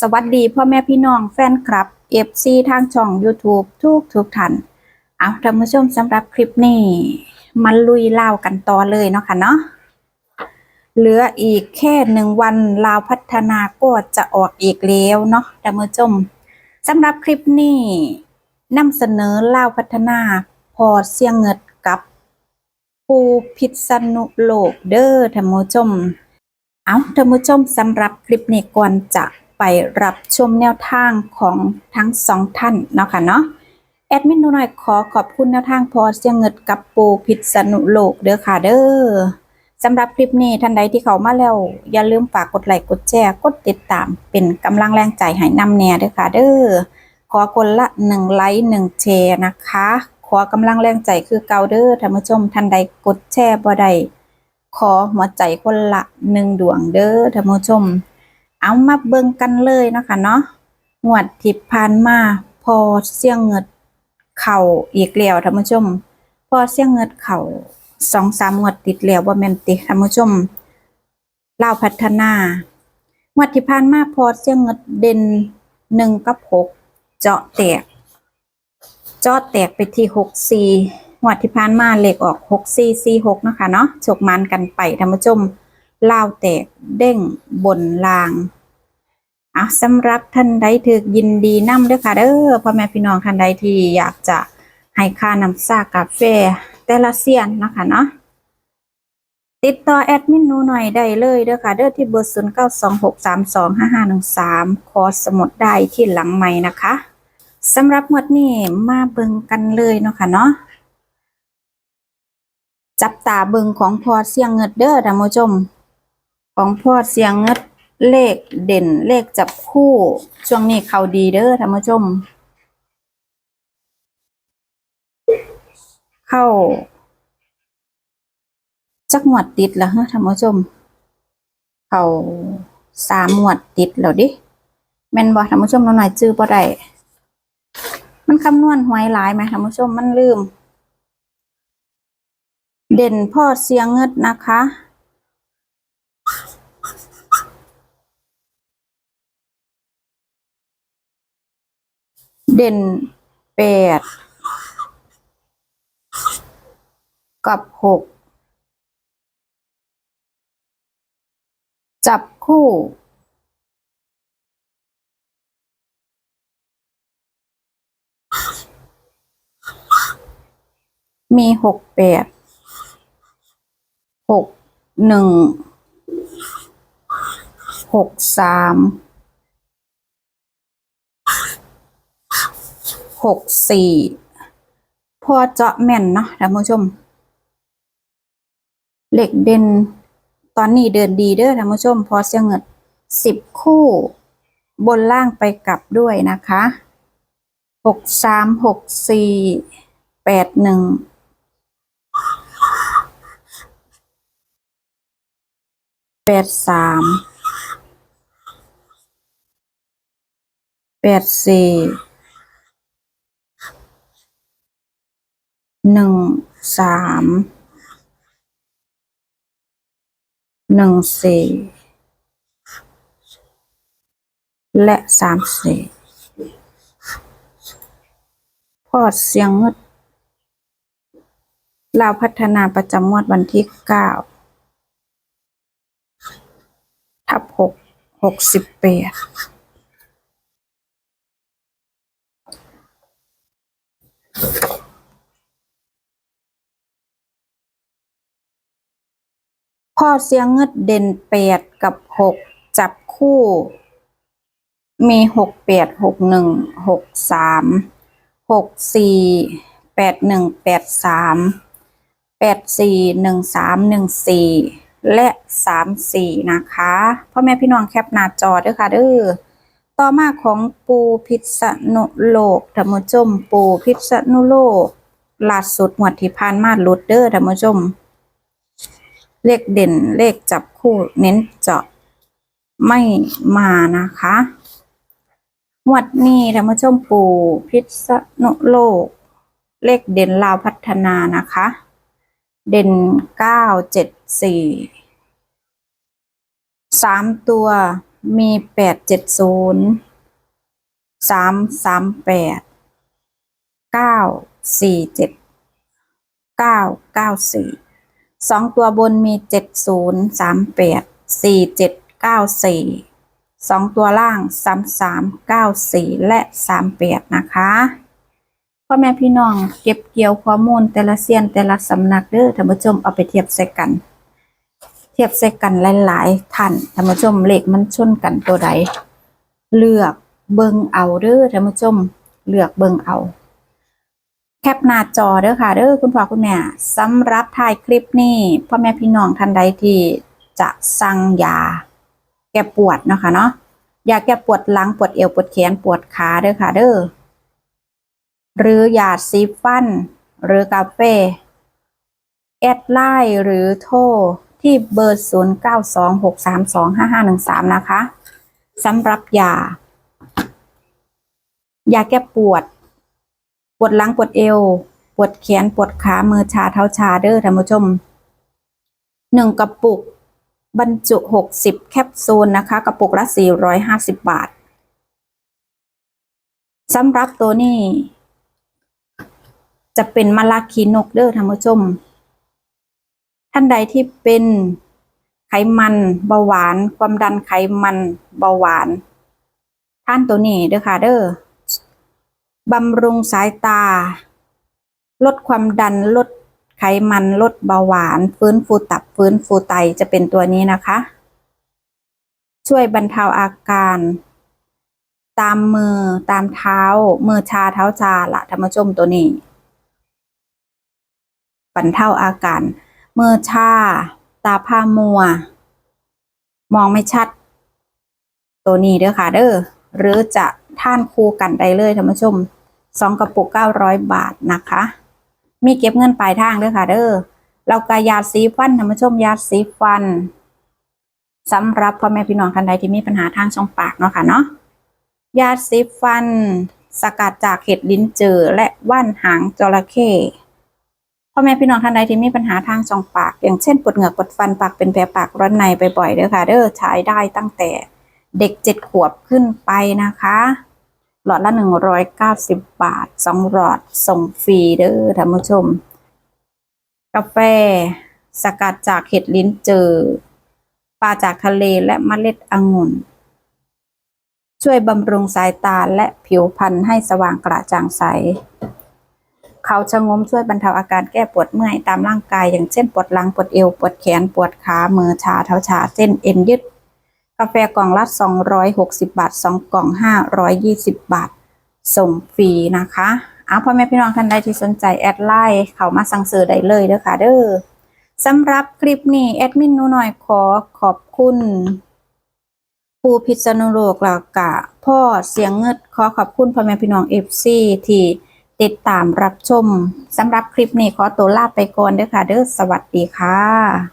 สวัสดีพ่อแม่พี่น้องแฟนคลับ FC ทางช่อง YouTube ทุกทุกท่านเอาท่านผู้ชมสำหรับคลิปนี้มาลุยเล่ากันต่อเลยเนาะค่ะเนาะเหลืออีกแค่หนึ่งวันลาวพัฒนาก็จะออกอีกแล้วเนาะท่านผู้ชมสำหรับคลิปนี้นำเสนอลาวพัฒนาพอเสียงเงิดกับ ปูพิษณุโลกเด้อท่านผู้ชม เอาท่านผู้ชมสำหรับคลิปนี้ก่อนจะ ไปรับชมแนวทางของทั้งสองท่านเนาะค่ะเนาะแอดมินหนูหน่อยขอขอบคุณแนวทางพอเสียงเงิดกับปูพิษณุโลกเด้อค่ะเด้อสำหรับคลิปนี้ท่านใดที่เขามาแล้ว อย่าลืมฝากกดไลค์กดแชร์กดติดตาม เป็นกำลังแรงใจให้นำแน่เด้อค่ะเด้อขอคนละหนึ่งไลค์หนึ่งแชร์นะคะ ขอกำลังแรงใจคือเกาเด้อท่านผู้ชมท่านใดกดแชร์บ่ได้ขอหัวใจคนละหนึ่งดวงเด้อท่านผู้ชม เอามาเบิ่งกันเลยเนาะคะเนาะงวดที่ผ่านมาพอเสี่ยงเงิดเข่าอีกแล้วท่านผู้ชม พอเสี่ยงเงิดเข่าสองสามงวดติดแล้วว่าแม่นติท่านผู้ชมเล่าพัฒนางวดที่ผ่านมาพอเสี่ยงเงิดเด่นหนึ่งกับหกเจาะแตก เจาะแตกไปที่หกสี่งวดที่ผ่านมาเลขออกหกสี่สี่หกนะคะเนาะฉกมันกันไปท่านผู้ชมลาวแตกเด้งบนลาง อะสำหรับท่านใดถือยินดีนำเด้อค่ะเด้อพ่อแม่พี่น้องท่านใดที่อยากจะให้ค่าน้ำซากาแฟแต่ละเซียนนะคะเนาะติดต่อแอดมินหนูหน่อยได้เลยเด้อค่ะเด้อที่เบอร์ศูนย์เก้าสองหกสามสองห้าห้าหนึ่งสามคอสมุดได้ที่หลังไม้นะคะสำหรับงวดนี้มาเบิ่งกันเลยเนาะค่ะเนาะจับตาเบิ่งของพอเสียงเงิดเด้อท่านผู้ชม ของพอเสียงเงิด เลขเด่นเลขจับคู่ ช่วงนี้เขาดีเด้อท่านผู้ชม เข้า จักหมวดติดแล้วฮะท่านผู้ชม เขาสามหมวดติดแล้วดิแม่นบ่ท่านผู้ชมเราหน่อยจื้อบ่ได้มันคำนวณหวยหลายไหมท่านผู้ชมมันลืม เด่นพ่อเสียงเงิดนะคะ เด่นแปดกับหกจับคู่มีหกแปดหกหนึ่งหกสาม หกสี่พอเจาะแม่นเนาะท่านผู้ชม เหล็กเด่นตอนนี้เดินดีเด้อท่านผู้ชม พอเสียเงินสิบคู่บนล่างไปกลับด้วยนะคะหกสามหกสี่แปดหนึ่งแปดสามแปดสี่ หนึ่งสามหนึ่งสี่และสามสี่พอดเสียงงดลาวพัฒนาประจำงวดวันที่เก้าทับหกหกสิบแปด ข้อเสียงเงดเด่นแปดกับหกจับคู่ มีหกแปดหกหนึ่งหกสามหกสี่แปดหนึ่งแปดสามแปดสี่หนึ่งสามหนึ่งสี่และสามสี่นะคะพ่อแม่พี่น้องแคปหน้าจอด้อค่ะเด้อต่อมาของปูพิษณุโลกธรรมชมปูพิษณุโลกล่าสุดหมวดที่ผ่านมาหลุดเด้อธรรมชม เลขเด่นเลขจับคู่เน้นเจาะไม่มานะคะงวดนี้ธรรมชมปูพิษณุโลก เลขเด่นลาวพัฒนานะคะ เด่นเก้าเจ็ดสี่สามตัวมีแปดเจ็ดศูนย์สามสามแปดเก้าสี่เจ็ดเก้าเก้าสี่ สองตัวบนมีเจ็ดศูนย์สามแปดสี่เจ็ดเก้าสี่สองตัวล่างสามสามเก้าสี่และสามแปดนะคะพ่อแม่พี่น้องเก็บเกี่ยวข้อมูลแต่ละเซียนแต่ละสำนักเด้อท่านผู้ชมเอาไปเทียบใส่กัน เทียบใส่กันหลายๆท่านท่านผู้ชมเลขมันชนกันตัวใด เลือกเบิงเอาเด้อท่านผู้ชมเลือกเบิงเอา แคปหน้าจอเด้อค่ะเด้อคุณพ่อคุณแม่สำหรับถ่ายคลิปนี้พ่อแม่พี่น้องท่านใดที่จะสั่งยา แก้ปวดนะคะเนาะยาแก้ปวดหลังปวดเอวปวดแขนปวดขาเด้อค่ะเด้อหรือยาสีฟัน หรือกาแฟแอดไลน์หรือโทรที่เบอร์ 0926325513 นะคะสำหรับยา ยาแก้ปวด วดหลังปวดเอว ปวดแขนปวดขามือชาเท้าชาเด้อท่านผู้ชมหนึ่งกระปุก บรรจุ60แคปซูลนะคะ กระปุกละ450บบาทสำหรับตัวนี้ จะเป็นมะลาคีนกเด้อท่านผู้ชม ท่านใดที่เป็นไขมันเบาหวาน ความดันไขมันเบาหวาน ท่านตัวนี้เด้อค่ะเด้อ บำรุงสายตา ลดความดัน ลดไขมัน ลดเบาหวาน ฟื้นฟูตับ ฟื้นฟูไต จะเป็นตัวนี้นะคะ ช่วยบรรเทาอาการ ตามมือ ตามเท้า มือชาเท้าชาละธรรมชมตัวนี้ บรรเทาอาการ มือชา ตาผ้ามัว มองไม่ชัด ตัวนี้เด้อค่ะเด้อ หรือจะ ท่านคู่กันได้เลยท่านผู้ชมสองกระปุกเก้าร้อยบาทนะคะ มีเก็บเงินปลายทางด้อค่ะเด้อเรากายาสีฟันท่านผู้ชมยาสีฟันสำหรับพ่อแม่พี่น้องท่านใดที่มีปัญหาทางช่องปากเนาะค่ะเนาะยาสีฟัน สกัดจากเห็ดลิ้นจือและว่านหางจระเข้พ่อแม่พี่น้องท่านใดที่มีปัญหาทางช่องปาก อย่างเช่นปวดเหงือกปวดฟันปากเป็นแผลปากร้อนในบ่อยๆเด้อค่ะเด้อใช้ได้ตั้งแต่ เด็กเจ็ดขวบขึ้นไปนะคะ หลอดละหนึ่งร้อยเก้าสิบบาทสองหลอดส่งฟรีเด้อท่านผู้ชม กาแฟ สกัดจากเห็ดลิ้นจือปลาจากทะเลและเมล็ดองุ่น ช่วยบำรุงสายตาและผิวพรรณให้สว่างกระจ่างใส เขาชะงมช่วยบรรเทาอาการแก้ปวดเมื่อยตามร่างกายอย่างเช่นปวดหลังปวดเอวปวดแขนปวดขามือชาเท้าชาเส้นเอ็นยึดาแฟกล่องละ260 บาท 2 กล่อง 520 บาท ส่งฟรีนะคะเอาพ่อแม่พี่น้องท่านใดที่สนใจแอดไลน์เขามาสั่งซื้อได้เลยเด้อค่ะเด้อสำหรับคลิปนี้แอดมินนูหน่อยขอขอบคุณผู้พิษณุโลกแล้วกะพ่อเสียงเงิดขอขอบคุณพ่อแม่พี่น้องเอฟซีที่ติดตามรับชมสำหรับคลิปนี้ขอตัวลาไปก่อนเด้อค่ะเด้อสวัสดีค่ะ